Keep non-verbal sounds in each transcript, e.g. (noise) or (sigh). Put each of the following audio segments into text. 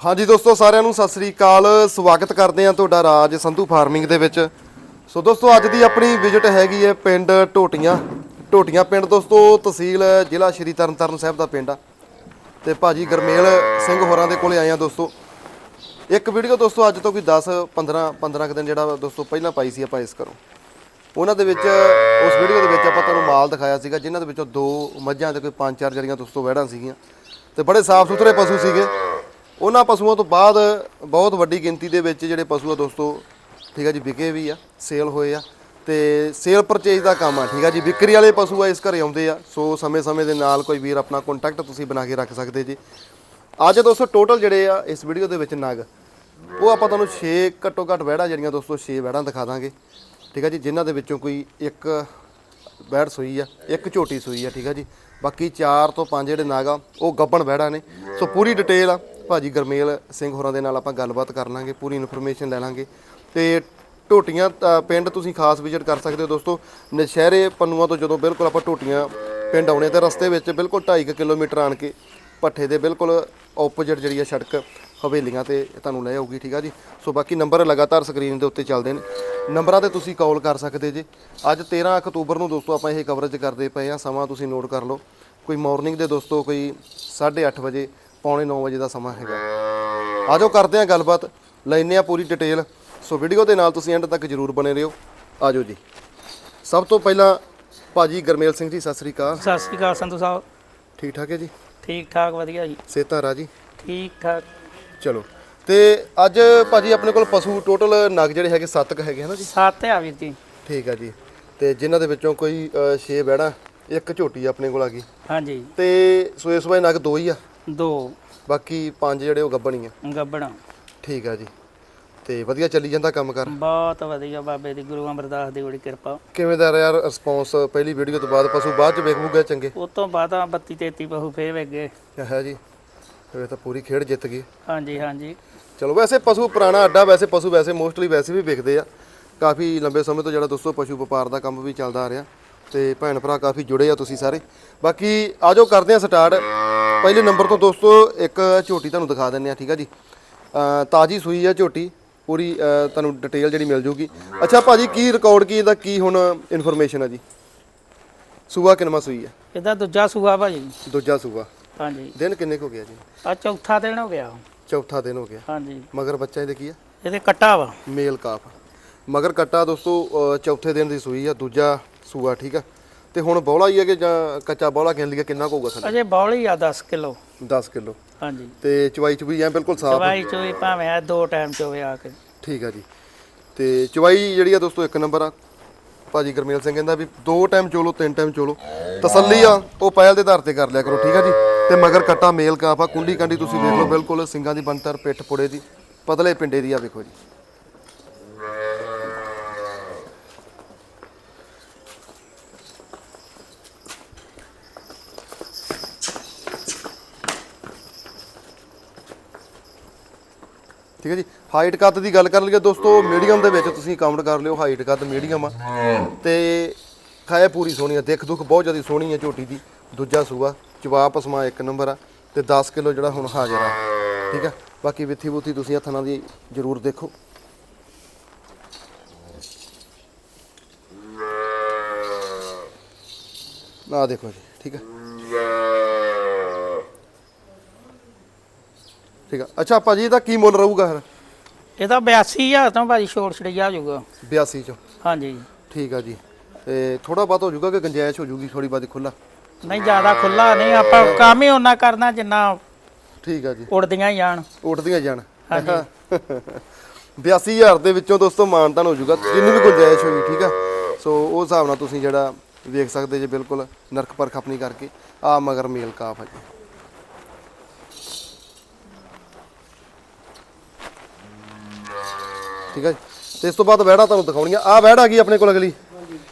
ਹਾਂਜੀ ਦੋਸਤੋ, ਸਾਰਿਆਂ ਨੂੰ ਸਤਿ ਸ੍ਰੀ ਅਕਾਲ। ਸਵਾਗਤ ਕਰਦੇ ਹਾਂ ਤੁਹਾਡਾ ਰਾਜ ਸੰਧੂ ਫਾਰਮਿੰਗ ਦੇ ਵਿੱਚ। ਸੋ ਦੋਸਤੋ, ਅੱਜ ਦੀ ਆਪਣੀ ਵਿਜ਼ਿਟ ਹੈਗੀ ਹੈ ਪਿੰਡ ਟੋਟੀਆਂ ਟੋਟੀਆਂ ਪਿੰਡ ਦੋਸਤੋ, ਤਹਿਸੀਲ ਜ਼ਿਲ੍ਹਾ ਸ਼੍ਰੀ ਤਰਨਤਾਰਨ ਸਾਹਿਬ ਦਾ ਪਿੰਡ ਆ। ਤੇ ਭਾਜੀ ਗਰਮੇਲ ਸਿੰਘ ਹੋਰਾਂ ਦੇ ਕੋਲੇ ਆਏ ਆ ਦੋਸਤੋ। ਇੱਕ ਵੀਡੀਓ ਦੋਸਤੋ, ਅੱਜ ਤੋਂ ਕੋਈ 10 15 15 ਕੁ ਦਿਨ ਜਿਹੜਾ ਦੋਸਤੋ, ਪਹਿਲਾਂ ਪਾਈ ਸੀ ਆਪਾਂ ਇਸ ਕਰੋ ਉਹਨਾਂ ਦੇ ਵਿੱਚ, ਉਸ ਵੀਡੀਓ ਦੇ ਵਿੱਚ ਆਪਾਂ ਤੁਹਾਨੂੰ ਮਾਲ ਦਿਖਾਇਆ ਸੀਗਾ, ਜਿਨ੍ਹਾਂ ਦੇ ਵਿੱਚੋਂ ਦੋ ਮੱਝਾਂ ਤੇ ਕੋਈ ਪੰਜ ਚਾਰ ਜਿਹੜੀਆਂ ਦੋਸਤੋ, ਵਹਿੜਾਂ ਸੀਗੀਆਂ। ਤੇ ਬੜੇ ਸਾਫ਼ ਸੁਥਰੇ ਪਸ਼ੂ ਸੀਗੇ। ਉਹਨਾਂ ਪਸ਼ੂਆਂ ਤੋਂ ਬਾਅਦ ਬਹੁਤ ਵੱਡੀ ਗਿਣਤੀ ਦੇ ਵਿੱਚ ਜਿਹੜੇ ਪਸ਼ੂ ਆ ਦੋਸਤੋ, ਠੀਕ ਆ ਜੀ, ਵਿਕੇ ਵੀ ਆ, ਸੇਲ ਹੋਏ ਆ ਤੇ ਸੇਲ ਪਰਚੇਜ ਦਾ ਕੰਮ ਆ, ਠੀਕ ਆ ਜੀ। ਵਿਕਰੀ ਵਾਲੇ ਪਸ਼ੂ ਆ, ਇਸ ਘਰੇ ਆਉਂਦੇ ਆ। ਸੋ ਸਮੇਂ-ਸਮੇਂ ਦੇ ਨਾਲ ਕੋਈ ਵੀਰ ਆਪਣਾ ਕੰਟੈਕਟ ਤੁਸੀਂ ਬਣਾ ਕੇ ਰੱਖ ਸਕਦੇ ਜੀ। ਅੱਜ ਦੋਸਤੋ ਟੋਟਲ ਜਿਹੜੇ ਆ, ਇਸ ਵੀਡੀਓ ਦੇ ਵਿੱਚ ਨਗ, ਉਹ ਆਪਾਂ ਤੁਹਾਨੂੰ 6 ਘੱਟੋ ਘੱਟ ਵਹਿੜਾਂ ਜਿਹੜੀਆਂ ਦੋਸਤੋ 6 ਵਹਿੜਾਂ ਦਿਖਾ ਦਾਂਗੇ। ਠੀਕ ਆ ਜੀ, ਜਿਨ੍ਹਾਂ ਦੇ ਵਿੱਚੋਂ ਕੋਈ ਇੱਕ ਵਹਿੜ ਸੂਈ ਆ, ਇੱਕ ਝੋਟੀ ਸੂਈ ਆ, ਠੀਕ ਆ ਜੀ। ਬਾਕੀ 4 ਤੋਂ 5 ਜਿਹੜੇ ਨਾਗ ਆ, ਉਹ ਗੱਬਣ ਵਹਿੜਾਂ ਨੇ। ਸੋ ਪੂਰੀ ਡਿਟੇਲ ਆ। ਭਾਜੀ ਗਰਮੇਲ ਸਿੰਘ ਹੋਰਾਂ ਦੇ ਨਾਲ ਆਪਾਂ ਗੱਲਬਾਤ ਕਰ ਲਾਂਗੇ ਪੂਰੀ ਇਨਫੋਰਮੇਸ਼ਨ ਲੈ ਲਾਂਗੇ। ਤੇ ਟੋਟੀਆਂ ਅ, ਪਿੰਡ ਤੁਸੀਂ ਖਾਸ ਵਿਜ਼ਿਟ ਕਰ ਸਕਦੇ ਹੋ ਦੋਸਤੋ। ਨਸ਼ਹਿਰੇ ਪੰਨੂਆਂ ਤੋਂ ਜਦੋਂ ਬਿਲਕੁਲ ਆਪਾਂ ਟੋਟੀਆਂ ਪਿੰਡ ਆਉਣੇ ਤੇ ਰਸਤੇ ਵਿੱਚ ਬਿਲਕੁਲ 2.5 ਕਿਲੋਮੀਟਰ ਆਣ ਕੇ ਪੱਠੇ ਦੇ ਬਿਲਕੁਲ ਆਪੋਜ਼ਿਟ ਜਿਹੜੀ ਆ ਸੜਕ ਹਵੇਲੀਆਂ ਤੇ ਤੁਹਾਨੂੰ ਲੈ ਆਊਗੀ ਠੀਕ ਆ ਜੀ? ਸੋ ਬਾਕੀ ਨੰਬਰ ਲਗਾਤਾਰ ਸਕਰੀਨ ਦੇ ਉੱਤੇ ਚੱਲਦੇ ਨੇ। ਨੰਬਰਾਂ ਤੇ ਤੁਸੀਂ ਕਾਲ ਕਰ ਸਕਦੇ ਜੀ। ਅੱਜ 13 ਅਕਤੂਬਰ ਨੂੰ ਦੋਸਤੋ ਆਪਾਂ ਇਹ ਕਵਰੇਜ ਕਰਦੇ ਪਏ ਆ ਸਮਾਂ ਤੁਸੀਂ ਨੋਟ ਕਰ ਲਓ। ਕੋਈ ਮਾਰਨਿੰਗ ਦੇ ਦੋਸਤੋ ਕੋਈ 8:30 ਵਜੇ ਪੌਣੇ 9 ਵਜੇ ਦਾ ਸਮਾਂ ਹੈਗਾ। ਆਜੋ ਕਰਦੇ ਆ ਗੱਲਬਾਤ। ਲੈਨੇ ਆ ਪੂਰੀ ਡਿਟੇਲ ਸੋ ਵੀਡੀਓ ਦੇ ਨਾਲ ਤੁਸੀਂ ਐਂਡ ਤੱਕ ਜਰੂਰ ਬਣੇ ਰਹੋ। ਆਜੋ ਜੀ। ਸਭ ਤੋਂ ਪਹਿਲਾਂ ਭਾਜੀ ਗਰਮੇਲ ਸਿੰਘ ਜੀ ਸਤਿ ਸ੍ਰੀ ਅਕਾਲ। ਸਤਿ ਸ਼੍ਰੀ ਅਕਾਲ ਸੰਧੂ ਸਾਹਿਬ। ਠੀਕ ਠਾਕ ਹੈ ਜੀ? ਠੀਕ ਠਾਕ ਵਧੀਆ ਜੀ। ਸੇਤਾ ਰਾਜੀ ਠੀਕ ਠਾਕ। ਚਲੋ। ਤੇ ਅੱਜ ਭਾਜੀ ਆਪਣੇ ਕੋਲ ਪਸ਼ੂ ਟੋਟਲ ਨਗ ਜਿਹੜੇ ਹੈਗੇ 7 ਕ ਹੈਗੇ ਹਨਾ ਜੀ? ਸੱਤ ਆ ਵੀਰ ਜੀ। ਠੀਕ ਆ ਜੀ। ਤੇ ਜਿਨ੍ਹਾਂ ਦੇ ਵਿੱਚੋਂ ਕੋਈ 6 ਬੈੜਾ ਇੱਕ ਝੋਟੀ ਆਪਣੇ ਕੋਲ ਆ ਗਈ। ਹਾਂਜੀ। ਤੇ ਸੋਏ ਸੋਏ ਨਗ ਦੋ ਹੀ ਆ। ਦੋ। ਬਾਕੀ ਪੰਜ ਜਿਹੜੇ ਉਹ ਗੱਬਣੀ ਆ ਗੱਬਣਾ। ਠੀਕ ਆ ਜੀ। ਤੇ ਵਧੀਆ ਚੱਲੀ ਜਾਂਦਾ ਕੰਮ ਕਰ? ਬਹੁਤ ਵਧੀਆ ਬਾਬੇ ਦੀ ਗੁਰੂ ਅਮਰਦਾਸ ਦੀ ਬੜੀ ਕਿਰਪਾ। ਕਿਵੇਂ ਦਾ ਰਿਹਾ ਰਿਸਪੌਂਸ ਪਹਿਲੀ ਵੀਡੀਓ ਤੋਂ ਬਾਅਦ? ਪਸ਼ੂ ਬਾਅਦ ਚ ਵੇਖ ਵੂ ਗਏ ਚੰਗੇ? ਉਸ ਤੋਂ ਬਾਅਦ ਆ 32 33 ਬਹੂ ਫੇਰ ਵੇਗੇ ਹੈ ਜੀ। ਇਹ ਤਾਂ ਪੂਰੀ ਖੇਡ ਜਿੱਤ ਗਈ। ਹਾਂਜੀ ਹਾਂਜੀ। ਚਲੋ ਵੈਸੇ ਪਸ਼ੂ ਪੁਰਾਣਾ ਅੱਡਾ ਵੈਸੇ ਪਸ਼ੂ ਵੈਸੇ ਮੋਸਟਲੀ ਵੈਸੇ ਵੀ ਵਿਕਦੇ ਆ। ਕਾਫੀ ਲੰਬੇ ਸਮੇਂ ਤੋਂ ਜਿਹੜਾ ਦੋਸਤੋ ਪਸ਼ੂ ਵਪਾਰ ਦਾ ਕੰਮ ਵੀ ਚੱਲਦਾ ਆ ਰਿਹਾ। ਤੇ ਭੈਣ ਭਰਾ ਕਾਫੀ ਜੁੜੇ ਆ ਤੁਸੀਂ ਸਾਰੇ। ਬਾਕੀ ਆਜੋ ਕਰਦੇ ਆ ਸਟਾਰਟ ਪਹਿਲੇ ਨੰਬਰ ਤੋਂ ਦੋਸਤੋ ਇੱਕ ਝੋਟੀ ਤੁਹਾਨੂੰ ਦਿਖਾ ਦਿੰਨੇ ਆ ਠੀਕ ਆ ਜੀ? ਤਾਜੀ ਸੂਈ ਆ ਝੋਟੀ ਪੂਰੀ ਤੁਹਾਨੂੰ ਡਿਟੇਲ ਜਿਹੜੀ ਮਿਲ ਜੂਗੀ। ਅੱਛਾ ਭਾਜੀ ਕੀ ਰਿਕਾਰਡ ਕੀ ਇਹਦਾ ਕੀ ਹੁਣ ਇਨਫੋਰਮੇਸ਼ਨ ਆ ਜੀ? ਸੂਆ ਕਿੰਨਵਾਂ ਸੂਈ ਆ? ਇਹਦਾ ਦੂਜਾ ਸੂਆ ਭਾਜੀ। ਦੂਜਾ ਸੂਆ। ਹਾਂਜੀ। ਦਿਨ ਕਿੰਨੇ ਕੁ ਹੋ ਗਿਆ ਜੀ? ਆ ਚੌਥਾ ਦਿਨ ਹੋ ਗਿਆ। ਚੌਥਾ ਦਿਨ ਹੋ ਗਿਆ। ਹਾਂਜੀ। ਮਗਰ ਬੱਚਾ ਇਹਦੇ ਕੀ ਆ? ਇਹਦੇ ਕੱਟਾ ਵਾ। ਮੇਲ ਕਾਫ। ਮਗਰ ਕੱਟਾ ਦੋਸਤੋ ਚੌਥੇ ਦਿਨ ਦੀ ਸੂਈ ਆ ਦੂਜਾ ਸੂਆ ਠੀਕ ਆ? ਤੇ ਹੁਣ ਬੌਲਾ ਹੀ ਹੈ ਕਿ ਜਾਂ ਕੱਚਾ ਬੌਲਾ ਕਹਿ ਲਈਏ ਕਿੰਨਾ ਕੁ ਹੋਊਗਾ ਥੱਲੇ ਅਜੇ ਬੌਲੀ ਆ 10 ਕਿਲੋ। 10 ਕਿਲੋ। ਹਾਂਜੀ। ਤੇ ਚਵਾਈ ਚੁਈ ਐ ਬਿਲਕੁਲ ਸਾਫ਼ ਦਵਾਈ ਚੋਈ ਭਾਵੇਂ ਆ ਦੋ ਟਾਈਮ ਚੋਵੇ ਆ ਕੇ। ਠੀਕ ਆ ਜੀ। ਤੇ ਚਵਾਈ ਜਿਹੜੀ ਆ ਦੋਸਤੋ ਇੱਕ ਨੰਬਰ ਆ। ਭਾਜੀ ਗਰਮੇਲ ਸਿੰਘ ਕਹਿੰਦਾ ਵੀ ਦੋ ਟਾਈਮ ਚੋਲੋ ਤਿੰਨ ਟਾਈਮ ਚੋਲੋ। ਤਸੱਲੀ ਆ ਉਹ ਪਹਿਲ ਦੇ ਆਧਾਰ ਤੇ ਕਰ ਲਿਆ ਕਰੋ ਠੀਕ ਆ ਜੀ। ਤੇ ਮਗਰ ਕੱਟਾ ਮੇਲ ਕਾਫ ਆ ਕੁੰਡੀ ਕੰਡੀ ਤੁਸੀਂ ਦੇਖ ਲਓ ਬਿਲਕੁਲ ਸਿੰਘਾਂ ਦੀ ਬੰਤਰ ਪਿੱਠ ਪੁੜੇ ਦੀ ਪਤਲੇ ਪਿੰਡੇ ਦੀ ਆ ਵੇਖੋ ਜੀ। ਠੀਕ ਹੈ ਜੀ? ਹਾਈਟ ਕੱਦ ਦੀ ਗੱਲ ਕਰ ਲਈਏ ਦੋਸਤੋ ਮੀਡੀਅਮ ਦੇ ਵਿੱਚ ਤੁਸੀਂ ਕਾਊਂਟ ਕਰ ਲਿਓ ਹਾਈਟ ਕੱਦ ਮੀਡੀਅਮ ਆ। ਤੇ ਖਾਇਆ ਪੂਰੀ ਸੋਹਣੀ ਆ, ਦਿੱਖ ਦੁੱਖ ਬਹੁਤ ਜ਼ਿਆਦਾ ਸੋਹਣੀ ਆ ਝੋਟੀ ਦੀ। ਦੂਜਾ ਸੂਆ, ਜਵਾਬ ਪਸਮਾ ਇੱਕ ਨੰਬਰ ਆ ਤੇ 10 ਕਿਲੋ ਜਿਹੜਾ ਹੁਣ ਹਾਜ਼ਰ ਆ। ਠੀਕ ਆ? ਬਾਕੀ ਵਿੱਥੀ ਬੁੱਥੀ ਤੁਸੀਂ ਹੱਥਾਂ ਨਾਲ ਦੀ ਜ਼ਰੂਰ ਦੇਖੋ। ਆ ਦੇਖੋ ਜੀ, ਠੀਕ ਆ? ਠੀਕ ਆ। ਅੱਛਾ ਭਾਜੀ ਇਹਦਾ ਕੀ ਮੁੱਲ ਰਹੂਗਾ ਫਿਰ? ਇਹਦਾ 82000 ਤੋਂ ਭਾਜੀ ਛੋੜ ਛੜਿਆ ਜਾਊਗਾ। 82 ਚੋਂ। ਹਾਂਜੀ। ਠੀਕ ਆ ਜੀ। ਤੇ ਥੋੜਾ ਬਾਤ ਹੋ ਜਾਊਗਾ ਕਿ ਗੰਜਾਇਸ਼ ਹੋ ਜਾਊਗੀ ਥੋੜੀ ਬਾਤ ਖੁੱਲਾ ਨਹੀਂ ਜ਼ਿਆਦਾ ਖੁੱਲਾ ਨਹੀਂ ਆਪਾਂ ਕੰਮ ਹੀ ਉਹਨਾਂ ਕਰਨਾ ਜਿੰਨਾ ਠੀਕ ਆ ਜੀ। ਉੜਦੀਆਂ ਹੀ ਜਾਣ। ਉੱਠਦੀਆਂ ਜਾਣ। 82000 (laughs) ਦੇ ਵਿੱਚੋਂ ਦੋਸਤੋ ਮਾਨਤਾਨ ਹੋ ਜਾਊਗਾ ਜਿੰਨੀ ਵੀ ਗੁੰਜਾਇਸ਼ ਹੋਈ ਠੀਕ ਆ? ਸੋ ਉਸ ਹਿਸਾਬ ਨਾਲ ਤੁਸੀਂ ਜਿਹੜਾ ਵੇਖ ਸਕਦੇ ਜੇ ਬਿਲਕੁਲ ਨਰਕ ਪਰਖ ਆਪਣੀ ਕਰਕੇ ਆ ਮਗਰ ਮੇਲ ਕਾਫ ਹੈ ਜੀ। ਠੀਕ ਹੈ ਜੀ। ਤੇ ਇਸ ਤੋਂ ਬਾਅਦ ਵਹਿੜਾ ਤੁਹਾਨੂੰ ਦਿਖਾਉਣੀ ਆ। ਆ ਵਹਿੜ ਆ ਗਈ ਆਪਣੇ ਕੋਲ ਅਗਲੀ?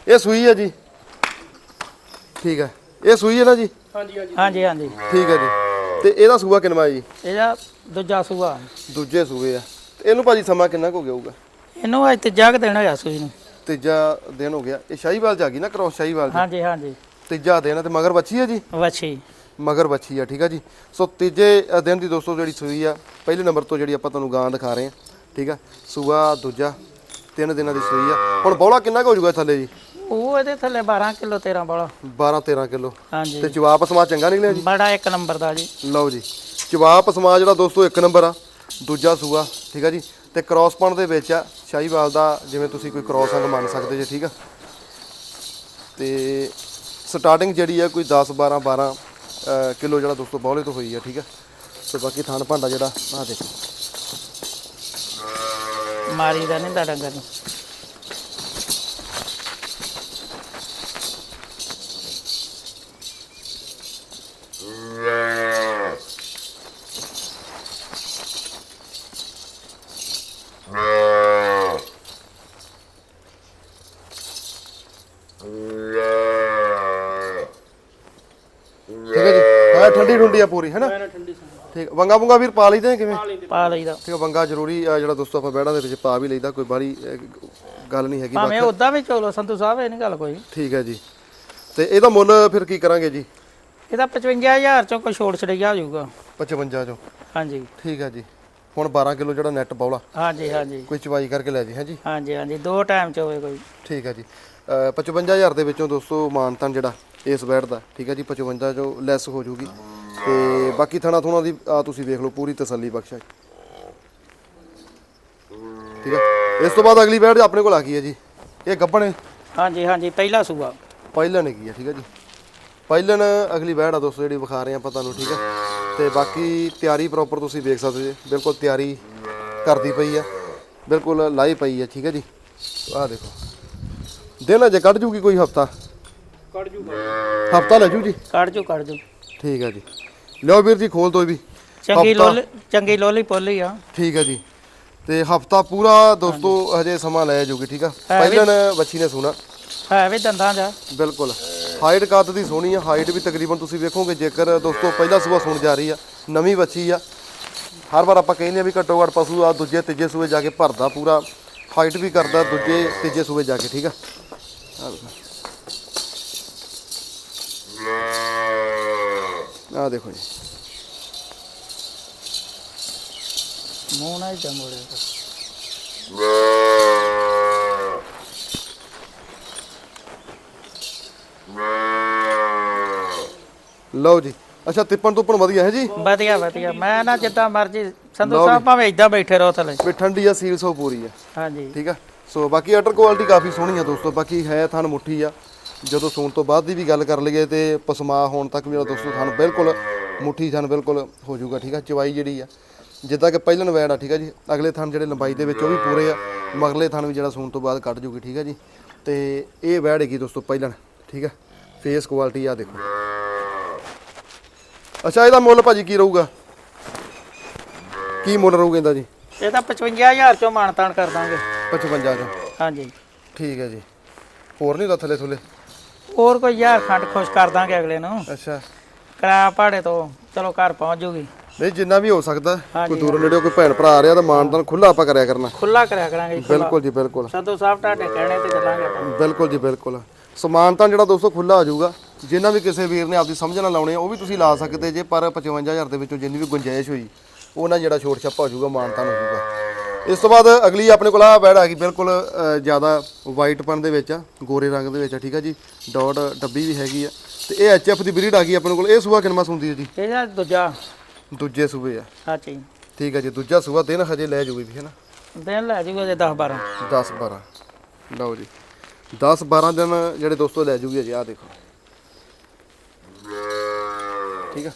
ਇਹ ਸੂਈ ਹੈ ਜੀ। ਠੀਕ ਹੈ ਇਹ ਸੂਈ ਹੈ ਨਾ ਜੀ? ਹਾਂਜੀ ਹਾਂਜੀ। ਠੀਕ ਹੈ ਜੀ। ਤੇ ਇਹਦਾ ਸੂਆ ਕਿੰਨਵਾ ਜੀ? ਇਹਦਾ ਦੂਜਾ ਸੂਆ। ਦੂਜੇ ਸੂਏ ਆ। ਤੇ ਇਹਨੂੰ ਭਾਜੀ ਸਮਾਂ ਕਿੰਨਾ ਕੁ ਹੋ ਗਿਆ ਹੋਊਗਾ? ਇਹਨੂੰ ਅੱਜ ਤੀਜਾ ਕੁ ਦਿਨ ਹੋਇਆ ਸੂਈ ਨੂੰ। ਤੀਜਾ ਦਿਨ ਹੋ ਗਿਆ। ਇਹ ਸ਼ਾਹੀਵਾਲ ਚ ਆ ਗਈ ਨਾ ਕ੍ਰੋਸ ਸ਼ਾਹੀਵਾਲ ਚ ਹਾਂਜੀ ਹਾਂਜੀ। ਤੀਜਾ ਦਿਨ ਆ ਤੇ ਮਗਰ ਬੱਚੀ ਹੈ ਜੀ? ਵੱਛੀ। ਮਗਰ ਬੱਚੀ ਆ ਠੀਕ ਆ ਜੀ। ਸੋ ਤੀਜੇ ਦਿਨ ਦੀ ਦੋਸਤੋ ਜਿਹੜੀ ਸੂਈ ਆ ਪਹਿਲੇ ਨੰਬਰ ਤੋਂ ਜਿਹੜੀ ਆਪਾਂ ਤੁਹਾਨੂੰ ਗਾਂ ਦਿਖਾ ਰਹੇ ਆ। ਠੀਕ ਆ? ਸੂਆ ਦੂਜਾ ਤਿੰਨ ਦਿਨਾਂ ਦੀ ਸੂਈ ਆ। ਹੁਣ ਬੌਲਾ ਕਿੰਨਾ ਕੁ ਹੋ ਜਾਊਗਾ ਥੱਲੇ ਜੀ? ਉਹ ਇਹਦੇ ਥੱਲੇ 12 ਕਿਲੋ 13 ਬੋਲਾ। 12 13 ਕਿਲੋ। ਹਾਂਜੀ। ਤੇ ਜਵਾਬ ਸਮਾ ਚੰਗਾ ਨਿਕਲਿਆ ਜੀ? ਬੜਾ ਇੱਕ ਨੰਬਰ ਦਾ ਜੀ। ਲਓ ਜੀ। ਜਵਾਬ ਸਮਾ ਜਿਹੜਾ ਦੋਸਤੋ ਇੱਕ ਨੰਬਰ ਆ। ਦੂਜਾ ਸੂਆ ਠੀਕ ਆ ਜੀ? ਤੇ ਕ੍ਰਾਸ ਪਣ ਦੇ ਵਿੱਚ ਆ ਸ਼ਾਹੀਵਾਲ ਦਾ ਜਿਵੇਂ ਤੁਸੀਂ ਕੋਈ ਕ੍ਰਾਸ ਅੰਗ ਮੰਨ ਸਕਦੇ ਜੇ ਠੀਕ ਆ? ਤੇ ਸਟਾਰਟਿੰਗ ਜਿਹੜੀ ਆ ਕੋਈ 10 12 12 ਅ, ਕਿਲੋ ਜਿਹੜਾ ਦੋਸਤੋ ਬੌਲੇ ਤੋਂ ਹੋਈ ਆ ਠੀਕ ਆ? ਤੇ ਬਾਕੀ ਥਣ ਭਾਂਡਾ ਜਿਹੜਾ ਆ ਦੇਖੋ। ਮਾਰੀ ਦਾ ਨਹੀਂ ਦਾ ਡੰਗਰ ਨੂੰ ਠੀਕ ਹੈ ਜੀ। ਹੈ ਠੰਡੀ ਠੁੰਡੀ ਆ ਪੂਰੀ ਹੈਨਾ ਠੀਕ। ਵੰਗਾ ਵੰਗਾ ਵੀਰ ਪਾ ਲਈਦੇ ਕਿਵੇਂ? ਪਾ ਲਈਦਾ। ਠੀਕ ਆ ਵੰਗਾ ਜ਼ਰੂਰੀ ਆ ਜਿਹੜਾ ਦੋਸਤੋ ਆਪਾਂ ਬੈੜਾਂ ਦੇ ਵਿੱਚ ਪਾ ਵੀ ਲਈਦਾ ਕੋਈ ਬਾਹਲੀ ਗੱਲ ਨਹੀਂ ਹੈਗੀ ਭਾਵੇਂ ਉਦਾਂ ਵੀ ਚੋਲੋ ਸੰਧੂ ਸਾਹਿਬ ਇਹ ਨਹੀਂ ਗੱਲ ਕੋਈ। ਠੀਕ ਹੈ ਜੀ। ਤੇ ਇਹਦਾ ਮੁੱਲ ਫਿਰ ਕੀ ਕਰਾਂਗੇ ਜੀ? ਇਹਦਾ 55000 ਚੋਂ ਕੋਈ ਛੋੜ ਛੜਿਆ ਹੋ ਜਾਊਗਾ। 55 ਚੋਂ। ਹਾਂਜੀ। ਠੀਕ ਹੈ ਜੀ। ਹੁਣ 12 ਕਿਲੋ ਜਿਹੜਾ ਨੈਟ ਬੌਲਾ। ਹਾਂਜੀ ਹਾਂਜੀ। ਕੋਈ ਚਵਾਈ ਕਰਕੇ ਲੈ ਜੀ ਹੈ ਜੀ? ਹਾਂਜੀ ਹਾਂਜੀ। ਦੋ ਟਾਈਮ ਚ ਹੋਵੇ ਕੋਈ। ਠੀਕ ਹੈ ਜੀ। ਅ, 55000 ਦੇ ਵਿੱਚੋਂ ਦੋਸਤੋ ਮਾਨਤਨ ਜਿਹੜਾ ਇਸ ਬੈਡ ਦਾ। ਠੀਕ ਹੈ ਜੀ 55 ਚੋਂ ਲੈਸ ਹੋ ਜੂਗੀ ਤੇ ਬਾਕੀ ਥਣਾ ਥੁਣਾ ਦੀ ਆ ਤੁਸੀਂ ਵੇਖ ਲਓ ਪੂਰੀ ਤਸੱਲੀ ਬਖਸ਼ਾ ਠੀਕ ਹੈ। ਇਸ ਤੋਂ ਬਾਅਦ ਅਗਲੀ ਬੈਡ ਆਪਣੇ ਕੋਲ ਆ ਗਈ ਹੈ ਜੀ। ਇਹ ਗੱਬਣ ਹਾਂਜੀ ਹਾਂਜੀ ਪਹਿਲਾ ਸੂਆ। ਪਹਿਲਣ ਹੈਗੀ ਆ ਠੀਕ ਹੈ ਜੀ। ਪਹਿਲਣ ਅਗਲੀ ਬੈਡ ਆ ਦੋਸਤੋ ਜਿਹੜੀ ਵਿਖਾ ਰਹੇ ਆਪਾਂ ਤੁਹਾਨੂੰ ਠੀਕ ਹੈ। ਤੇ ਬਾਕੀ ਤਿਆਰੀ ਪ੍ਰੋਪਰ ਤੁਸੀਂ ਦੇਖ ਸਕਦੇ ਜੀ। ਬਿਲਕੁਲ ਤਿਆਰੀ ਕਰਦੀ ਪਈ ਆ ਬਿਲਕੁਲ ਲਾਈ ਪਈ ਆ ਠੀਕ ਹੈ ਜੀ। ਆਹ ਦੇਖੋ। ਦਿਨ ਅਜੇ ਕੱਢ ਜੂਗੀ ਕੋਈ ਹਫਤਾ? ਕੱਢ ਜੂਗਾ। ਹਫਤਾ ਲੈ ਜੂ ਜੀ? ਕੱਢ ਜੂ ਕੱਢ ਜੂ। ਠੀਕ ਹੈ ਜੀ। ਲਿਓ ਵੀਰ ਜੀ ਖੋਲ ਦੋ ਵੀ। ਚੰਗੀ ਹਫ਼ਤਾ- ਲੋਲੀ ਚੰਗੀ ਲੋਲੀ ਪੋਲੀ ਆ। ਠੀਕ ਹੈ ਜੀ। ਤੇ ਹਫਤਾ ਪੂਰਾ ਦੋਸਤੋ ਹਜੇ। ਸਮਾਂ ਲੈ ਜੂਗੀ ਠੀਕ ਆ? ਪਹਿਲਣ ਬੱਚੀ ਨੇ ਸੁਣਾ। ਹੈ ਵੀ ਦੰਦਾਂ ਜਾ ਬਿਲਕੁਲ। ਹਾਈਟ ਕੱਦ ਦੀ ਸੋਹਣੀ ਆ ਹਾਈਟ ਵੀ ਤਕਰੀਬਨ ਤੁਸੀਂ ਵੇਖੋਗੇ ਜੇਕਰ ਦੋਸਤੋ ਪਹਿਲਾ ਸੂਆ ਸੁਣ ਜਾ ਰਹੀ ਆ ਨਵੀਂ ਬੱਚੀ ਆ। ਹਰ ਵਾਰ ਆਪਾਂ ਕਹਿੰਦੇ ਆ ਵੀ ਘੱਟੋ ਘੱਟ ਪਸ਼ੂ ਆ ਦੂਜੇ ਤੀਜੇ ਸੂਏ ਜਾ ਕੇ ਭਰਦਾ ਪੂਰਾ। ਹਾਈਟ ਵੀ ਕਰਦਾ ਦੂਜੇ ਤੀਜੇ ਸੂਏ ਜਾ ਕੇ ਠੀਕ ਆ। ਆਹ ਦੇਖੋ ਜੀ। ਮੂੰਹ ਨਾਲ ਹੀ ਜਮੋੜੇ ਲਓ ਜੀ। ਅੱਛਾ ਤਿੱਪਣ ਤੁੱਪਣ ਵਧੀਆ ਹੈ ਜੀ? ਵਧੀਆ ਵਧੀਆ। ਮੈਂ ਨਾ ਜਿੱਦਾਂ ਮਰਜ਼ੀ ਸੰਧੂ ਸਾਹਿਬ ਭਾਵੇਂ ਇਦਾਂ ਬੈਠੇ ਰਹੋ ਥਲੇ। ਵੀ ਠੰਡੀ ਆ ਸੀਲ ਸੋ ਪੂਰੀ ਆ। ਹਾਂਜੀ। ਠੀਕ ਆ? ਸੋ ਬਾਕੀ ਅਟਰ ਕੁਆਲਿਟੀ ਕਾਫੀ ਸੋਹਣੀ ਆ ਦੋਸਤੋ। ਬਾਕੀ ਹੈ ਥਣ ਮੁੱਠੀ ਆ। ਜਦੋਂ ਸੂਣ ਤੋਂ ਬਾਅਦ ਦੀ ਵੀ ਗੱਲ ਕਰ ਲਈਏ ਤੇ ਪਸਮਾ ਹੋਣ ਤੱਕ ਵੀ ਦੋਸਤੋ ਥਣ ਬਿਲਕੁਲ ਮੁੱਠੀ ਥਣ ਬਿਲਕੁਲ ਹੋ ਜਾਊਗਾ। ਠੀਕ ਆ? ਚਵਾਈ ਜਿਹੜੀ ਆ। ਜਿੱਦਾਂ ਕਿ ਪਹਿਲਨ ਵੈੜ ਆ ਠੀਕ ਆ ਜੀ? ਅਗਲੇ ਥਣ ਜਿਹੜੇ ਲੰਬਾਈ ਦੇ ਵਿੱਚ ਉਹ ਵੀ ਪੂਰੇ ਆ। ਮਗਲੇ ਥਣ ਵੀ ਜਿਹੜਾ ਸੂਣ ਤੋਂ ਬਾਅਦ ਕੱਢ ਜੂਗੀ ਠੀਕ ਆ ਜੀ? ਤੇ ਇਹ ਵੈੜ ਹੈਗੀ ਦੋਸਤੋ ਪਹਿਲਨ ਠੀਕ ਆ? ਫੇਸ ਕੁਆਲਿਟੀ ਆ ਦੇਖੋ। ਅੱਛਾ ਇਹਦਾ ਮੁੱਲ ਭਾਜੀ ਕੀ ਰਹੂਗਾ? ਕੀ ਮੁੱਲ ਰਹੂਗਾ ਇਹਦਾ ਜੀ? ਇਹ ਤਾਂ 55000 ਚੋਂ ਮਾਨਤਾਨ ਕਰ ਦਾਂਗੇ। 55 ਚੋਂ? ਹਾਂਜੀ। ਠੀਕ ਹੈ ਜੀ। ਹੋਰ ਨਹੀਂ ਤਾਂ ਥੱਲੇ ਥੁੱਲੇ? ਹੋਰ ਕੋਈ ਯਾਰ ਖੰਡ ਖੁਸ਼ ਕਰ ਦਾਂਗੇ ਅਗਲੇ ਨੂੰ। ਅੱਛਾ। ਕਿਰਾਇਆ ਭਾੜੇ ਤੋਂ ਚਲੋ ਘਰ ਪਹੁੰਚ ਜੂਗੀ। ਨਹੀਂ ਜਿੰਨਾ ਵੀ ਹੋ ਸਕਦਾ ਕੋਈ ਦੂਰ ਨੇੜੇ ਕੋਈ ਭੈਣ ਭਰਾ ਆ ਰਿਹਾ ਤਾਂ ਮਾਨਦਾਨ ਖੁੱਲਾ ਆਪਾਂ ਕਰਿਆ ਕਰਨਾ। ਖੁੱਲਾ ਕਰਿਆ ਕਰਾਂਗੇ ਜੀ। ਬਿਲਕੁਲ ਜੀ ਬਿਲਕੁਲ। ਸੰਧੂ ਸਾਹਿਬ ਤੁਹਾਡੇ ਕਹਿਣੇ ਤੇ ਚੱਲਾਂਗੇ ਆਪਾਂ। ਬਿਲਕੁਲ ਜੀ ਬਿਲਕੁਲ। ਸਮਾਨਤਾ ਜਿਹੜਾ ਦੋਸਤੋ ਖੁੱਲਾ ਹੋ ਜਾਊਗਾ ਜਿੰਨਾ ਵੀ ਕਿਸੇ ਵੀਰ ਨੇ ਆਪਦੀ ਸਮਝ ਨਾਲ ਲਾਉਣੇ ਆ ਉਹ ਵੀ ਤੁਸੀਂ ਲਾ ਸਕਦੇ ਜੇ ਪਰ 55000 ਦੇ ਵਿੱਚੋਂ ਜਿੰਨੀ ਵੀ ਗੁੰਜਾਇਸ਼ ਹੋਈ ਉਹਨਾਂ ਜਿਹੜਾ ਛੋਟ ਛੱਪਾ ਹੋ ਜਾਊਗਾ ਮਾਨਤਾ ਹੋ ਜਾਊਗਾ ਇਸ ਤੋਂ ਬਾਅਦ ਅਗਲੀ ਆਪਣੇ ਕੋਲ ਆ ਬੈੜ ਆ ਗਈ ਬਿਲਕੁਲ ਜ਼ਿਆਦਾ ਵਾਈਟ ਪਨ ਦੇ ਵਿੱਚ ਆ ਗੋਰੇ ਰੰਗ ਦੇ ਵਿੱਚ ਆ ਠੀਕ ਆ ਜੀ? ਡਾਟ ਡੱਬੀ ਵੀ ਹੈਗੀ ਆ। ਤੇ ਇਹ ਐਚਐਫ ਦੀ ਬਰੀਡ ਆ ਗਈ ਆਪਣੇ ਕੋਲ ਇਹ ਸੂਆ ਕਿੰਨਾ ਹੁੰਦੀ ਹੈ ਜੀ? ਇਹ ਜਿਹੜਾ ਦੂਜਾ ਦੂਜੇ ਸੂਬੇ ਆ। ਹਾਂਜੀ। ਠੀਕ ਹੈ ਜੀ ਦੂਜਾ ਸੂਆ ਦਿਨ ਹਜੇ ਲੈ ਜੂਗੀ ਵੀ ਹੈ ਨਾ? ਦਿਨ ਲੈ ਜੂਗਾ ਜੇ 10 12 10 12 ਲਓ ਜੀ। 10 12 ਦਿਨ ਜਿਹੜੇ ਦੋਸਤੋ ਲੈ ਜੂਗੀ ਜੀ ਆਹ ਦੇਖੋ। ਠੀਕ ਆ?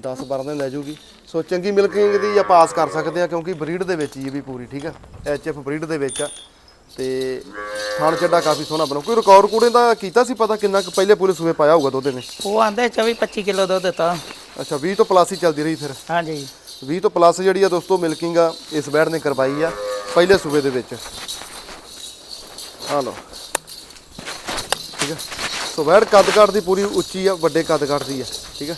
10 12 ਦਿਨ ਲੈ ਜੂਗੀ। ਸੋ ਚੰਗੀ ਮਿਲਕਿੰਗ ਦੀ ਆਪਾਂ ਆਸ ਕਰ ਸਕਦੇ ਆ ਕਿਉਂਕਿ ਬਰੀਡ ਦੇ ਵਿੱਚ ਹੀ ਇਹ ਵੀ ਪੂਰੀ ਠੀਕ ਆ? ਐਚਐਫ ਬਰੀਡ ਦੇ ਵਿੱਚ ਆ। ਤੇ ਥਣ ਚੱਡਾ ਕਾਫੀ ਸੋਹਣਾ ਬਣਾ। ਕੋਈ ਰਿਕਾਰਡ ਕੂੜੇ ਦਾ ਕੀਤਾ ਸੀ ਪਤਾ ਕਿੰਨਾ ਕੁ ਪਹਿਲੇ ਪੂਰੇ ਸੂਏ ਪਾਇਆ ਹੋਊਗਾ ਦੁੱਧ ਨੇ ਉਹ ਆਂਦੇ 24 25 ਕਿਲੋ ਦੁੱਧ ਦਿੱਤਾ। ਅੱਛਾ 20 ਤੋਂ ਪਲੱਸ ਹੀ ਚੱਲਦੀ ਰਹੀ ਫਿਰ? ਹਾਂਜੀ। 20 ਤੋਂ ਪਲੱਸ ਜਿਹੜੀ ਆ ਦੋਸਤੋ ਮਿਲਕਿੰਗ ਆ ਇਸ ਬੈੜ ਨੇ ਕਰਵਾਈ ਆ ਪਹਿਲੇ ਸੂਬੇ ਦੇ ਵਿੱਚ। ਆ ਲਓ। ਠੀਕ ਆ? ਸੋ ਬੈੜ ਕੱਦ ਕਾਠ ਦੀ ਪੂਰੀ ਉੱਚੀ ਆ ਵੱਡੇ ਕੱਦ ਕਾਠ ਦੀ ਆ। ਠੀਕ ਆ?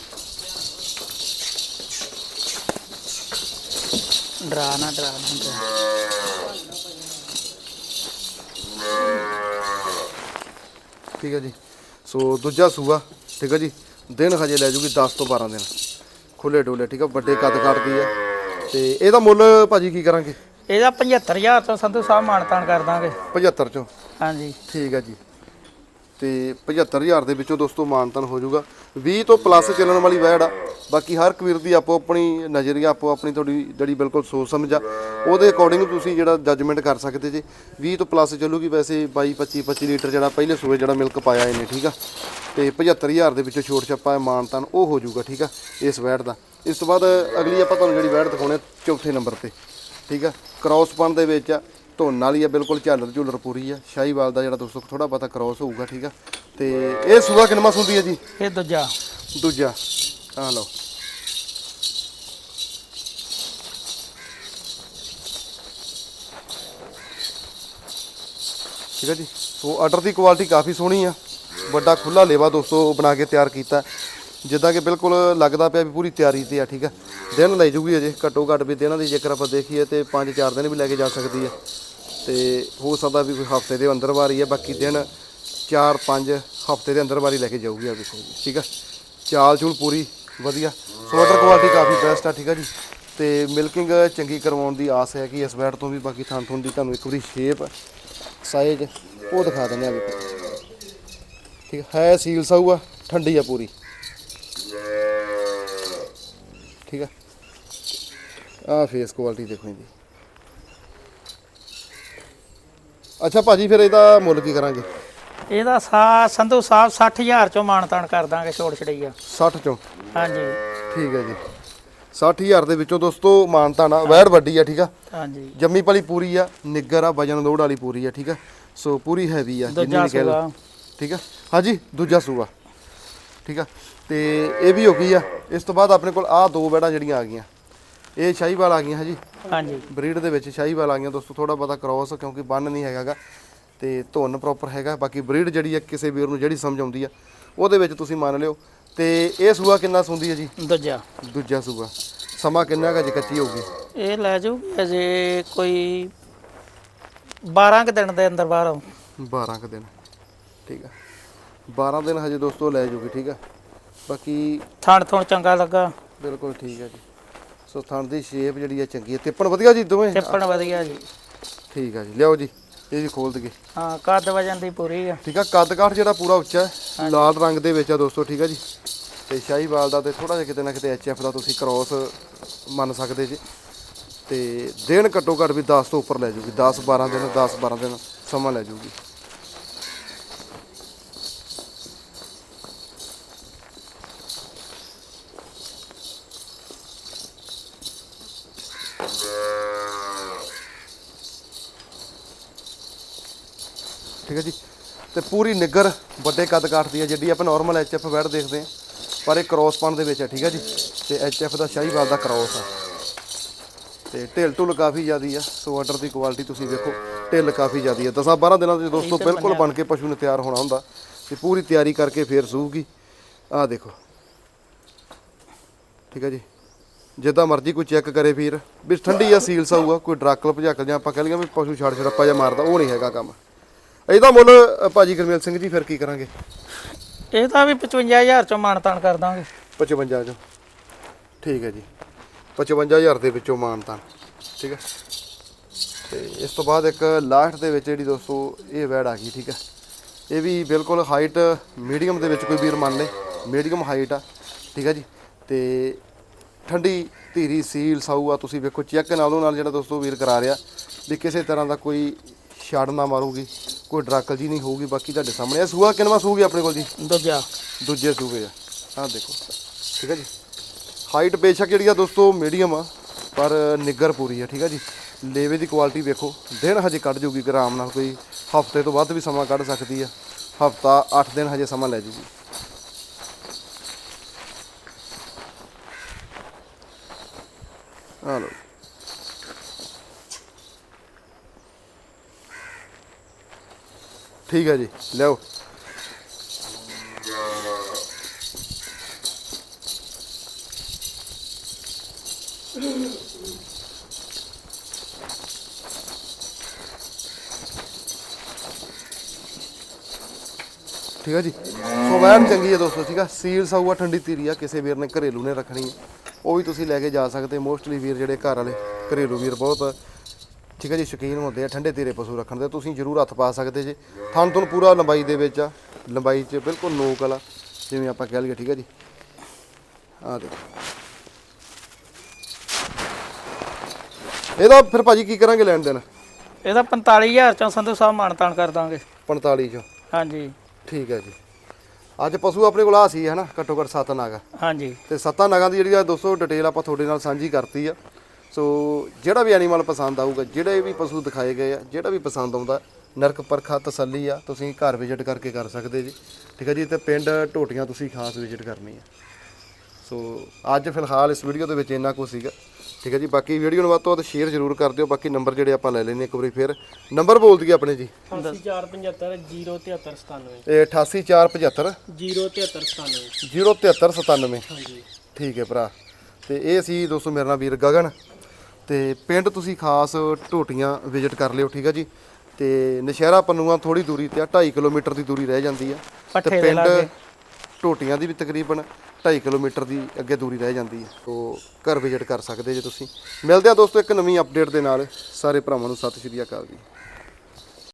ਡਰਾ ਨਾ ਡਰਾ ਨਾ ਡਰਾ। ਠੀਕ ਆ ਜੀ। ਸੋ ਦੂਜਾ ਸੂਆ ਠੀਕ ਆ ਜੀ? ਦਿਨ ਹਜੇ ਲੈ ਜੂਗੀ 10 ਤੋਂ 12 ਦਿਨ। ਖੁੱਲੇ ਡੋਲੇ ਠੀਕ ਆ? ਵੱਡੇ ਕੱਦ ਕੱਟਦੀ ਆ। ਤੇ ਇਹਦਾ ਮੁੱਲ ਭਾਜੀ ਕੀ ਕਰਾਂਗੇ? ਇਹਦਾ 75000 ਤੋਂ ਸੰਧੂ ਸਾਹਿਬ ਮਾਨਤਾਨ ਕਰ ਦਾਂਗੇ। 75 ਚੋਂ? ਹਾਂਜੀ। ਠੀਕ ਆ ਜੀ। ਤੇ 75000 ਦੇ ਵਿੱਚੋਂ ਦੋਸਤੋ ਮਾਨਤਨ ਹੋ ਜਾਊਗਾ 20 ਤੋਂ ਪਲੱਸ ਚੱਲਣ ਵਾਲੀ ਵੈੜ ਆ। ਬਾਕੀ ਹਰ ਕਬੀਰ ਦੀ ਆਪੋ ਆਪਣੀ ਨਜ਼ਰੀਆ ਆਪੋ ਆਪਣੀ ਤੁਹਾਡੀ ਜਿਹੜੀ ਬਿਲਕੁਲ ਸੋਚ ਸਮਝ ਆ। ਉਹਦੇ ਅਕੋਰਡਿੰਗ ਤੁਸੀਂ ਜਿਹੜਾ ਜੱਜਮੈਂਟ ਕਰ ਸਕਦੇ ਜੀ। 20 ਤੋਂ ਪਲੱਸ ਚੱਲੂਗੀ ਵੈਸੇ 22 25 25 ਲੀਟਰ ਜਿਹੜਾ ਪਹਿਲੇ ਸੂਏ ਜਿਹੜਾ ਮਿਲਕ ਪਾਇਆ ਇਹਨੇ ਠੀਕ ਆ? ਤੇ 75000 ਦੇ ਵਿੱਚੋਂ ਛੋਟ ਛੱਪਾ ਮਾਨਤਨ ਉਹ ਹੋ ਜਾਊਗਾ ਠੀਕ ਆ ਇਸ ਵੈੜ ਦਾ। ਇਸ ਤੋਂ ਬਾਅਦ ਅਗਲੀ ਆਪਾਂ ਤੁਹਾਨੂੰ ਜਿਹੜੀ ਵੈੜ ਦਿਖਾਉਣੇ ਚੌਥੇ ਨੰਬਰ ਤੇ ਠੀਕ ਆ। ਕ੍ਰਾਸ ਪਨ ਦੇ ਵਿੱਚ ਆ ਧੁੰਨ ਵਾਲੀ ਆ ਬਿਲਕੁਲ ਝਾਲਰ ਝੂਲਰ ਪੂਰੀ ਆ। ਸ਼ਾਹੀਵਾਲ ਦਾ ਜਿਹੜਾ ਦੋਸਤੋ ਥੋੜਾ ਬਹੁਤਾ ਕ੍ਰਾਸ ਹੋਊਗਾ ਠੀਕ ਆ। ਤੇ ਇਹ ਸੂਆ ਕਿੰਨਾ ਹੁੰਦੀ ਹੈ ਜੀ? ਇਹ ਦੂਜਾ। ਦੂਜਾ ਆ ਲਓ। ਠੀਕ ਹੈ ਜੀ ਸੋ ਆਰਡਰ ਦੀ ਕੁਆਲਿਟੀ ਕਾਫੀ ਸੋਹਣੀ ਆ। ਵੱਡਾ ਖੁੱਲਾ ਲੇਵਾ ਦੋਸਤੋ ਬਣਾ ਕੇ ਤਿਆਰ ਕੀਤਾ। ਜਿੱਦਾਂ ਕਿ ਬਿਲਕੁਲ ਲੱਗਦਾ ਪਿਆ ਵੀ ਪੂਰੀ ਤਿਆਰੀ ਤੇ ਆ, ਠੀਕ ਆ। ਦਿਨ ਲੈ ਜੂਗੀ ਅਜੇ, ਘੱਟੋ ਘੱਟ ਵੀ ਦਿਨਾਂ ਦੀ ਜੇਕਰ ਆਪਾਂ ਦੇਖੀਏ ਤੇ 5-4 ਦਿਨ ਵੀ ਲੈ ਕੇ ਜਾ ਸਕਦੀ ਹੈ ਤੇ ਹੋ ਸਕਦਾ ਵੀ ਕੋਈ ਹਫ਼ਤੇ ਦੇ ਅੰਦਰ ਵਾਰੀ ਹੈ ਬਾਕੀ ਦਿਨ 4-5 ਹਫ਼ਤੇ ਦੇ ਅੰਦਰ ਵਾਰੀ ਲੈ ਕੇ ਜਾਊਗੀ ਆ ਦੇਖੋ ਠੀਕ ਆ। ਚਾਲ ਚੂਲ ਪੂਰੀ ਵਧੀਆ। ਸੋਲਡਰ ਕੁਆਲਿਟੀ ਕਾਫੀ ਬੈਸਟ ਆ, ਠੀਕ ਆ ਜੀ। ਤੇ ਮਿਲਕਿੰਗ ਚੰਗੀ ਕਰਵਾਉਣ ਦੀ ਆਸ ਹੈ ਕਿ ਇਸ ਬੈਟ ਤੋਂ ਵੀ ਬਾਕੀ ਥਾਂ ਥੁਣ ਦੀ ਤੁਹਾਨੂੰ ਇੱਕ ਵਾਰੀ ਸ਼ੇਪ ਸਾਈਜ਼ ਉਹ ਦਿਖਾ ਦਿੰਦੇ ਆ ਵੀ। ਠੀਕ ਹੈ। ਸੀਲ ਸਾਊ ਆ ਠੰਡੀ ਆ ਪੂਰੀ। ਠੀਕ ਆ ਆ ਫੇਸ ਕੁਆਲਿਟੀ ਦੇਖੋ ਜੀ। ਅੱਛਾ ਭਾਜੀ ਫਿਰ ਇਹਦਾ ਮੁੱਲ ਕੀ ਕਰਾਂਗੇ? ਇਹਦਾ ਸਾ ਸੰਧੂ ਸਾਹਿਬ 60000 ਚੋਂ ਮਾਨਤਾਨ ਕਰ ਦਾਂਗੇ ਛੋੜ ਛੜਈਆ। 60 ਚੋਂ? ਹਾਂਜੀ। ਠੀਕ ਹੈ ਜੀ। 60000 ਦੇ ਵਿੱਚੋਂ ਦੋਸਤੋ ਮਾਨਤਾ ਨਾ ਵੈੜ ਵੱਡੀ ਆ ਠੀਕ ਆ? ਹਾਂਜੀ। ਜੰਮੀ ਪਲੀ ਪੂਰੀ ਆ ਨਿੱਗਰ ਆ ਵਜਨ ਲੋਡ ਵਾਲੀ ਪੂਰੀ ਆ ਠੀਕ ਆ? ਸੋ ਪੂਰੀ ਹੈਵੀ ਆ ਜਿੰਨੀ ਕਹਿ ਲਓ। ਠੀਕ ਆ? ਹਾਂਜੀ ਦੂਜਾ ਸੂਆ। ਠੀਕ ਆ? ਤੇ ਇਹ ਵੀ ਹੋ ਗਈ ਆ। ਇਸ ਤੋਂ ਬਾਅਦ ਆਪਣੇ ਕੋਲ ਆ ਦੋ ਵੈੜਾਂ ਜਿਹੜੀਆਂ ਆ ਗਈਆਂ। ਇਹ ਸ਼ਾਹੀਵਾਲ ਆ ਗਈਆਂ ਹਾਂਜੀ? ਹਾਂਜੀ। ਬਰੀਡ ਦੇ ਵਿੱਚ ਸ਼ਾਹੀਵਾਲ ਆ ਗਈਆਂ। ਦੋਸਤੋ ਥੋੜਾ ਬਹੁਤਾ ਕ੍ਰੋਸ ਕਿਉਂਕਿ ਬੰਨ ਨਹੀਂ ਹੈਗਾਗਾ। ਤੇ ਧੁੰਨ ਪ੍ਰੋਪਰ ਹੈਗਾ। ਬਾਕੀ ਬਰੀਡ ਜਿਹੜੀ ਆ ਕਿਸੇ ਵੀਰ ਨੂੰ ਜਿਹੜੀ ਸਮਝ ਆਉਂਦੀ ਆ ਉਹਦੇ ਵਿੱਚ ਤੁਸੀਂ ਮੰਨ ਲਿਓ। ਤੇ ਇਹ ਸੂਆ ਕਿੰਨਾ ਸੁੰਦੀ ਹੈ ਜੀ? ਦੂਜਾ। ਦੂਜਾ ਸੂਆ। ਸਮਾਂ ਕਿੰਨਾ ਕੁ ਜੇ ਕੱਚੀ ਹੋਊਗੀ? ਇਹ ਲੈ ਜਾਊਗੀ ਅਜੇ ਕੋਈ 12 ਕੁ ਦਿਨ ਦੇ ਅੰਦਰ ਬਾਹਰ 12 ਕੁ ਦਿਨ। ਠੀਕ ਆ। 12 ਦਿਨ ਹਜੇ ਦੋਸਤੋ ਲੈ ਜੂਗੀ ਠੀਕ ਆ। ਬਾਕੀ ਥਣ ਥਣ ਚੰਗਾ ਲੱਗਾ। ਬਿਲਕੁਲ ਠੀਕ ਆ ਜੀ। ਸੋ ਥਣ ਦੀ ਸ਼ੇਪ ਜਿਹੜੀ ਆ ਚੰਗੀ ਹੈ ਤਿੱਪਣ ਵਧੀਆ ਜੀ ਦੋਵੇਂ? ਟਿੱਪਣ ਵਧੀਆ ਜੀ। ਠੀਕ ਆ ਜੀ। ਲਿਆਓ ਜੀ ਇਹ ਵੀ ਖੋਲ ਦਈਏ। ਹਾਂ ਕੱਦ ਵਜਨ ਦੀ ਪੂਰੀ ਆ। ਠੀਕ ਆ ਕੱਦ ਕਾਠ ਜਿਹੜਾ ਪੂਰਾ ਉੱਚਾ ਹੈ ਲਾਲ ਰੰਗ ਦੇ ਵਿੱਚ ਆ ਦੋਸਤੋ ਠੀਕ ਆ ਜੀ। ਤੇ ਸ਼ਾਹੀਵਾਲ ਦਾ ਤੇ ਥੋੜਾ ਜਿਹਾ ਕਿਤੇ ਨਾ ਕਿਤੇ ਐਚਐਫ ਦਾ ਤੁਸੀਂ ਕ੍ਰੋਸ ਮੰਨ ਸਕਦੇ ਜੀ। ਤੇ ਦਿਨ ਘੱਟੋ ਘੱਟ ਵੀ 10 ਤੋਂ ਉੱਪਰ ਲੈ ਜੂਗੀ। 10 12 ਦਿਨ 10 12 ਦਿਨ ਸਮਾਂ ਲੈ ਜੂਗੀ। ਤੇ ਪੂਰੀ ਨਿੱਗਰ ਵੱਡੇ ਕੱਦ ਕਾਠਦੀ ਹੈ ਜਿੱਡੀ ਆਪਾਂ ਨਾਰਮਲ ਐਚਐਫ ਵੈੜ ਦੇਖਦੇ ਹਾਂ। ਪਰ ਇਹ ਕ੍ਰੋਸ ਪਣ ਦੇ ਵਿੱਚ ਹੈ ਠੀਕ ਹੈ ਜੀ? ਤੇ ਐਚਐਫ ਦਾ ਸ਼ਾਹੀਵਾਲ ਦਾ ਕ੍ਰੋਸ ਹੈ ਤੇ ਢਿੱਲ ਢੁੱਲ ਕਾਫੀ ਜ਼ਿਆਦੀ ਆ। ਸੋ ਆਰਡਰ ਦੀ ਕੁਆਲਿਟੀ ਤੁਸੀਂ ਵੇਖੋ ਢਿੱਲ ਕਾਫੀ ਜ਼ਿਆਦੀ ਆ। 10 12 ਦਿਨਾਂ ਦੇ ਦੋਸਤੋ ਬਿਲਕੁਲ ਬਣ ਕੇ ਪਸ਼ੂ ਨੇ ਤਿਆਰ ਹੋਣਾ ਹੁੰਦਾ। ਤੇ ਪੂਰੀ ਤਿਆਰੀ ਕਰਕੇ ਫੇਰ ਸੂਗੀ ਆਹ ਦੇਖੋ। ਠੀਕ ਹੈ ਜੀ? ਜਿੱਦਾਂ ਮਰਜ਼ੀ ਕੋਈ ਚੈੱਕ ਕਰੇ ਵੀਰ ਵੀ ਠੰਡੀ ਆ ਸੀਲ ਸਾਊਗਾ ਕੋਈ ਡਰਾਕਲ ਭਜਾਕਲ ਜਾਂ ਆਪਾਂ ਕਹਿ ਲਈਏ ਵੀ ਪਸ਼ੂ ਛੜ ਛੜੱਪਾ ਜਾਂ ਮਾਰਦਾ ਉਹ ਨਹੀਂ ਹੈਗਾ ਕੰਮ। ਇਹਦਾ ਮੁੱਲ ਅ, ਭਾਜੀ ਗੁਰਮੇਲ ਸਿੰਘ ਜੀ ਫਿਰ ਕੀ ਕਰਾਂਗੇ? ਇਹਦਾ ਵੀ 55000 ਚੋਂ ਮਾਨਤਾਨ ਕਰ ਦਾਂਗੇ। 55 ਚੋਂ। ਠੀਕ ਹੈ ਜੀ। 55000 ਦੇ ਵਿੱਚੋਂ ਮਾਨਤਾਨ ਠੀਕ ਹੈ। ਤੇ ਇਸ ਤੋਂ ਬਾਅਦ ਇੱਕ ਲਾਸਟ ਦੇ ਵਿੱਚ ਜਿਹੜੀ ਦੋਸਤੋ ਇਹ ਵੈੜ ਆ ਗਈ ਠੀਕ ਹੈ। ਇਹ ਵੀ ਬਿਲਕੁਲ ਹਾਈਟ ਮੀਡੀਅਮ ਦੇ ਵਿੱਚ ਕੋਈ ਵੀਰ ਮੰਨ ਲੇ। ਮੀਡੀਅਮ ਹਾਈਟ ਆ ਠੀਕ ਹੈ ਜੀ। ਤੇ ਠੰਡੀ ਧੀਰੀ ਸੀਲ ਸਾਊ ਆ ਤੁਸੀਂ ਵੇਖੋ ਚੈੱਕ ਨਾਲੋਂ ਨਾਲ ਜਿਹੜਾ ਦੋਸਤੋ ਵੀਰ ਕਰਾ ਰਿਹਾ ਵੀ ਕਿਸੇ ਤਰ੍ਹਾਂ ਦਾ ਕੋਈ ਛੜ ਨਾ ਮਾਰੂਗੀ। ਕੋਈ ਡਰਾਕਲ ਜੀ ਨਹੀਂ ਹੋਊਗੀ ਬਾਕੀ ਤੁਹਾਡੇ ਸਾਹਮਣੇ ਆ। ਸੂਆ ਕਿੰਨਵਾ ਸੂਗੀ ਆਪਣੇ ਕੋਲ ਜੀ? ਦੂਜਾ। ਦੂਜੇ ਸੂਬੇ ਆ। ਆਹ ਦੇਖੋ ਠੀਕ ਹੈ ਜੀ। ਹਾਈਟ ਬੇਸ਼ੱਕ ਜਿਹੜੀ ਆ ਦੋਸਤੋ ਮੀਡੀਅਮ ਆ ਪਰ ਨਿੱਗਰ ਪੂਰੀ ਆ ਠੀਕ ਹੈ ਜੀ। ਲੇਵੇ ਦੀ ਕੁਆਲਿਟੀ ਵੇਖੋ ਦਿਨ ਹਜੇ ਕੱਢ ਜੂਗੀ ਆਰਾਮ ਨਾਲ ਕੋਈ ਹਫ਼ਤੇ ਤੋਂ ਵੱਧ ਵੀ ਸਮਾਂ ਕੱਢ ਸਕਦੀ ਆ। ਹਫਤਾ 8 ਦਿਨ ਹਜੇ ਸਮਾਂ ਲੈ ਜੂਗੀ। ਆ ਲਓ ਠੀਕ ਹੈ ਜੀ, ਲਿਆਓ। ਠੀਕ ਹੈ ਜੀ। ਸੋ ਵੈਣ ਚੰਗੀ ਹੈ ਦੋਸਤੋ, ਠੀਕ ਆ ਸੀਲ ਸਾਊਆ ਠੰਡੀ ਧੀਰੀ ਆ, ਕਿਸੇ ਵੀਰ ਨੇ ਘਰੇਲੂ ਨੇ ਰੱਖਣੀ ਉਹ ਵੀ ਤੁਸੀਂ ਲੈ ਕੇ ਜਾ ਸਕਦੇ, ਮੋਸਟਲੀ ਵੀਰ ਜਿਹੜੇ ਘਰ ਵਾਲੇ ਘਰੇਲੂ ਵੀਰ ਬਹੁਤ ਠੀਕ ਹੈ ਜੀ ਸ਼ੌਕੀਨ ਹੁੰਦੇ ਆ ਠੰਡੇ ਧੀਰੇ ਪਸ਼ੂ ਰੱਖਣ ਦੇ ਤੁਸੀਂ ਜ਼ਰੂਰ ਹੱਥ ਪਾ ਸਕਦੇ ਜੀ। ਥਣ ਤੁਹਾਨੂੰ ਪੂਰਾ ਲੰਬਾਈ ਦੇ ਵਿੱਚ ਆ ਲੰਬਾਈ 'ਚ ਬਿਲਕੁਲ ਨੋਕ ਵਾਲਾ ਜਿਵੇਂ ਆਪਾਂ ਕਹਿ ਲਈਏ ਠੀਕ ਹੈ ਜੀ। ਆ ਦੇਖੋ। ਇਹਦਾ ਫਿਰ ਭਾਜੀ ਕੀ ਕਰਾਂਗੇ ਲੈਣ ਦੇਣ? ਇਹਦਾ 45000 ਚੋਂ ਸੰਧੂ ਸਾਹਿਬ ਮਾਨਤਾਨ ਕਰ ਦਾਂਗੇ। 45 ਚੋਂ? ਹਾਂਜੀ। ਠੀਕ ਹੈ ਜੀ। ਅੱਜ ਪਸ਼ੂ ਆਪਣੇ ਕੋਲ ਆ ਸੀ ਹੈ ਨਾ? ਘੱਟੋ ਘੱਟ ਸੱਤ ਨਾਗਾ। ਹਾਂਜੀ। ਤੇ ਸੱਤਾਂ ਨਗਾਂ ਦੀ ਜਿਹੜੀ ਆ ਦੋਸਤੋ ਡਿਟੇਲ ਆਪਾਂ ਤੁਹਾਡੇ ਨਾਲ ਸਾਂਝੀ ਕਰਤੀ ਆ। ਸੋ ਜਿਹੜਾ ਵੀ ਐਨੀਮਲ ਪਸੰਦ ਆਊਗਾ ਜਿਹੜੇ ਵੀ ਪਸ਼ੂ ਦਿਖਾਏ ਗਏ ਆ ਜਿਹੜਾ ਵੀ ਪਸੰਦ ਆਉਂਦਾ ਨਰਕ ਪਰਖਾ ਤਸੱਲੀ ਆ ਤੁਸੀਂ ਘਰ ਵਿਜ਼ਿਟ ਕਰਕੇ ਕਰ ਸਕਦੇ ਜੀ। ਠੀਕ ਹੈ ਜੀ ਤੇ ਪਿੰਡ ਢੋਟੀਆਂ ਤੁਸੀਂ ਖਾਸ ਵਿਜ਼ਿਟ ਕਰਨੀ ਆ। ਸੋ ਅੱਜ ਫਿਲਹਾਲ ਇਸ ਵੀਡੀਓ ਦੇ ਵਿੱਚ ਇੰਨਾ ਕੁ ਸੀਗਾ। ਠੀਕ ਹੈ ਜੀ ਬਾਕੀ ਵੀਡੀਓ ਨੂੰ ਵੱਧ ਤੋਂ ਵੱਧ ਸ਼ੇਅਰ ਜ਼ਰੂਰ ਕਰ ਦਿਓ। ਬਾਕੀ ਨੰਬਰ ਜਿਹੜੇ ਆਪਾਂ ਲੈ ਲੈਨੇ ਇੱਕ ਵਾਰੀ ਫਿਰ। ਨੰਬਰ ਬੋਲ ਦਈਏ ਆਪਣੇ ਜੀ। 8475 07397 ਇਹ 88475 07397 07397 ਹਾਂਜੀ। ਠੀਕ ਹੈ ਭਰਾ। ਤੇ ਇਹ ਸੀ ਦੋਸਤੋ ਮੇਰਾ ਨਾਮ ਵੀਰ ਗਗਨ। ਤੇ ਪਿੰਡ ਤੁਸੀਂ ਖਾਸ ਢੋਟੀਆਂ ਵਿਜ਼ਿਟ ਕਰ ਲਿਓ ਠੀਕ ਹੈ ਜੀ। ਤੇ ਨਸ਼ਹਿਰਾ ਪੰਨੂਆਂ ਥੋੜੀ ਦੂਰੀ ਤੇ ਆ 2.5 ਕਿਲੋਮੀਟਰ ਦੀ ਦੂਰੀ ਰਹਿ ਜਾਂਦੀ ਆ। ਦੇ ਲਾਗੇ। ਢੋਟੀਆਂ ਦੀ ਵੀ ਤਕਰੀਬਨ 2.5 ਕਿਲੋਮੀਟਰ ਦੀ ਅੱਗੇ ਦੂਰੀ ਰਹਿ ਜਾਂਦੀ ਹੈ ਸੋ ਘਰ ਵਿਜ਼ਿਟ ਕਰ ਸਕਦੇ ਜੇ ਤੁਸੀਂ। ਮਿਲਦੇ ਆ ਦੋਸਤੋ ਇੱਕ ਨਵੀਂ ਅਪਡੇਟ ਦੇ ਨਾਲ। ਸਾਰੇ ਭਰਾਵਾਂ ਨੂੰ ਸਤਿ ਸ਼੍ਰੀ ਅਕਾਲ ਜੀ।